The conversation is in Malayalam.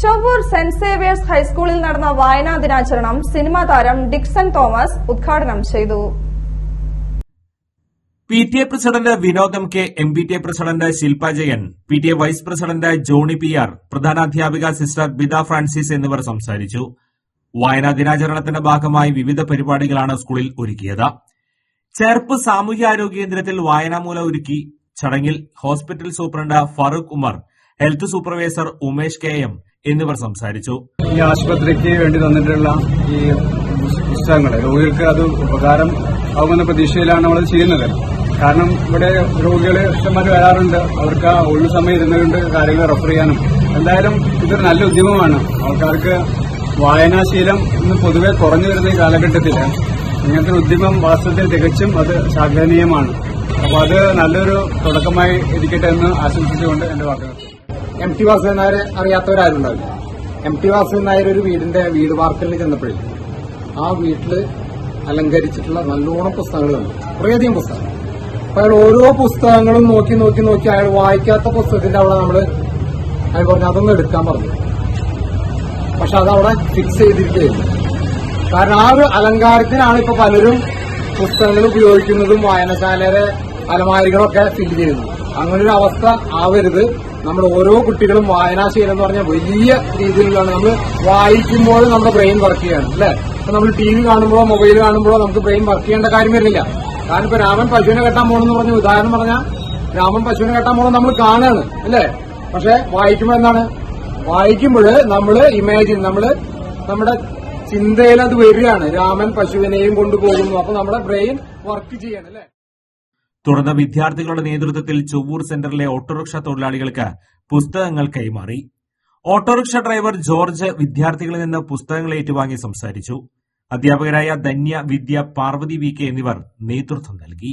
ചൊവ്വൂർ സെന്റ് സേവിയേഴ്സ് ഹൈസ്കൂളിൽ നടന്ന വായനാ ദിനാചരണം സിനിമാ താരം ഡിക്സൺ തോമസ് ഉദ്ഘാടനം ചെയ്തു. പി ടി എ പ്രസിഡന്റ് വിനോദം K M P T A president Shilpa Jayan P T A vice president Johny P R പ്രധാനാധ്യാപിക sister Bida Francis എന്നിവർ സംസാരിച്ചു. വായനാ ദിനാചരണത്തിന്റെ ഭാഗമായി വിവിധ പരിപാടികളാണ് സ്കൂളിൽ ഒരുക്കിയത്. ചേർപ്പ് സാമൂഹ്യാരോഗ്യ കേന്ദ്രത്തിൽ വായനാമൂല ഒരുക്കി ചടങ്ങിൽ hospital superintendent Farooq Umar health supervisor Umesh K M എന്നിവർ സംസാരിച്ചു. ഈ ആശുപത്രിക്ക് വേണ്ടി തന്നിട്ടുള്ള ഈ പുസ്തകങ്ങൾ രോഗികൾക്ക് അത് ഉപകാരം ആകുമെന്ന പ്രതീക്ഷയിലാണ് നമ്മൾ ചെയ്യുന്നത്. കാരണം ഇവിടെ രോഗികൾ ഇഷ്ടംമാര് വരാറുണ്ട്. അവർക്ക് ആ ഒഴിവ് സമയം ഇരുന്നുകൊണ്ട് കാര്യങ്ങൾ റെഫർ ചെയ്യാനും. എന്തായാലും ഇതൊരു നല്ല ഉദ്യമമാണ്. ആൾക്കാർക്ക് വായനാശീലം ഇന്ന് പൊതുവെ കുറഞ്ഞു വരുന്ന ഈ കാലഘട്ടത്തിൽ ഇങ്ങനത്തെ ഉദ്യമം വാസ്തവത്തിൽ തികച്ചും അത് ശ്ലാഘനീയമാണ് അപ്പോൾ അത് നല്ലൊരു തുടക്കമായി ഇരിക്കട്ടെ എന്ന് ആശംസിച്ചുകൊണ്ട് എന്റെ വാക്കുകൾ എം ടി വാസുദേവൻ നായരെ അറിയാത്തവരാരും എം ടി വാസുദേവൻ നായർ ഒരു വീടിന്റെ വീട് വാർക്കലിൽ ചെന്നപ്പോഴേ ആ വീട്ടിൽ അലങ്കരിച്ചിട്ടുള്ള നല്ലോണം പുസ്തകങ്ങൾ കണ്ടു. കുറേയധികം പുസ്തകങ്ങൾ. അപ്പൊ അയാൾ ഓരോ പുസ്തകങ്ങളും നോക്കി നോക്കി നോക്കി അയാൾ വായിക്കാത്ത പുസ്തകത്തിന്റെ അവിടെ നമ്മൾ അയാൾ പറഞ്ഞു അതൊന്നും എടുക്കാൻ പറഞ്ഞു. പക്ഷെ അതവിടെ ഫിക്സ് ചെയ്തിരിക്കുകയായിരുന്നു. കാരണം ആ ഒരു അലങ്കാരത്തിനാണ് ഇപ്പൊ പലരും പുസ്തകങ്ങൾ ഉപയോഗിക്കുന്നതും വായനശാലയുടെ അലമാരികളൊക്കെ ഫില്ല് ചെയ്യുന്നത്. അങ്ങനെ ഒരു അവസ്ഥ ആവരുത്. നമ്മൾ ഓരോ കുട്ടികളും വായനാശീലം എന്ന് പറഞ്ഞാൽ വലിയ രീതിയിലാണ് നമ്മൾ വായിക്കുമ്പോൾ നമ്മുടെ ബ്രെയിൻ വർക്ക് ചെയ്യാണ് അല്ലെ? ഇപ്പൊ നമ്മൾ ടി വി കാണുമ്പോഴോ മൊബൈൽ കാണുമ്പോഴോ നമുക്ക് ബ്രെയിൻ വർക്ക് ചെയ്യേണ്ട കാര്യം വരുന്നില്ല കാരണം ഇപ്പൊ രാമൻ പശുവിനെ കെട്ടാൻ പോകണമെന്ന് പറഞ്ഞ. ഉദാഹരണം പറഞ്ഞാൽ രാമൻ പശുവിനെ കെട്ടാൻ പോകണം നമ്മൾ കാണുകയാണ് അല്ലേ? പക്ഷെ വായിക്കുമ്പോൾ എന്താണ്? വായിക്കുമ്പോൾ നമ്മൾ ഇമാജിൻ നമ്മൾ നമ്മുടെ ചിന്തയിൽ അത് വരികയാണ്. രാമൻ പശുവിനെയും കൊണ്ടുപോകുന്നു. അപ്പൊ നമ്മുടെ ബ്രെയിൻ വർക്ക് ചെയ്യണം അല്ലേ? തുടർന്ന് വിദ്യാർത്ഥികളുടെ നേതൃത്വത്തിൽ ചൊവ്വൂർ സെന്ററിലെ ഓട്ടോറിക്ഷ തൊഴിലാളികൾക്ക് പുസ്തകങ്ങൾ കൈമാറി. ഓട്ടോറിക്ഷ ഡ്രൈവർ ജോർജ് വിദ്യാർത്ഥികളിൽ നിന്ന് പുസ്തകങ്ങൾ ഏറ്റുവാങ്ങി സംസാരിച്ചു. അധ്യാപകരായ ധന്യ വിദ്യ പാർവതി വി കെ എന്നിവർ നേതൃത്വം നൽകി.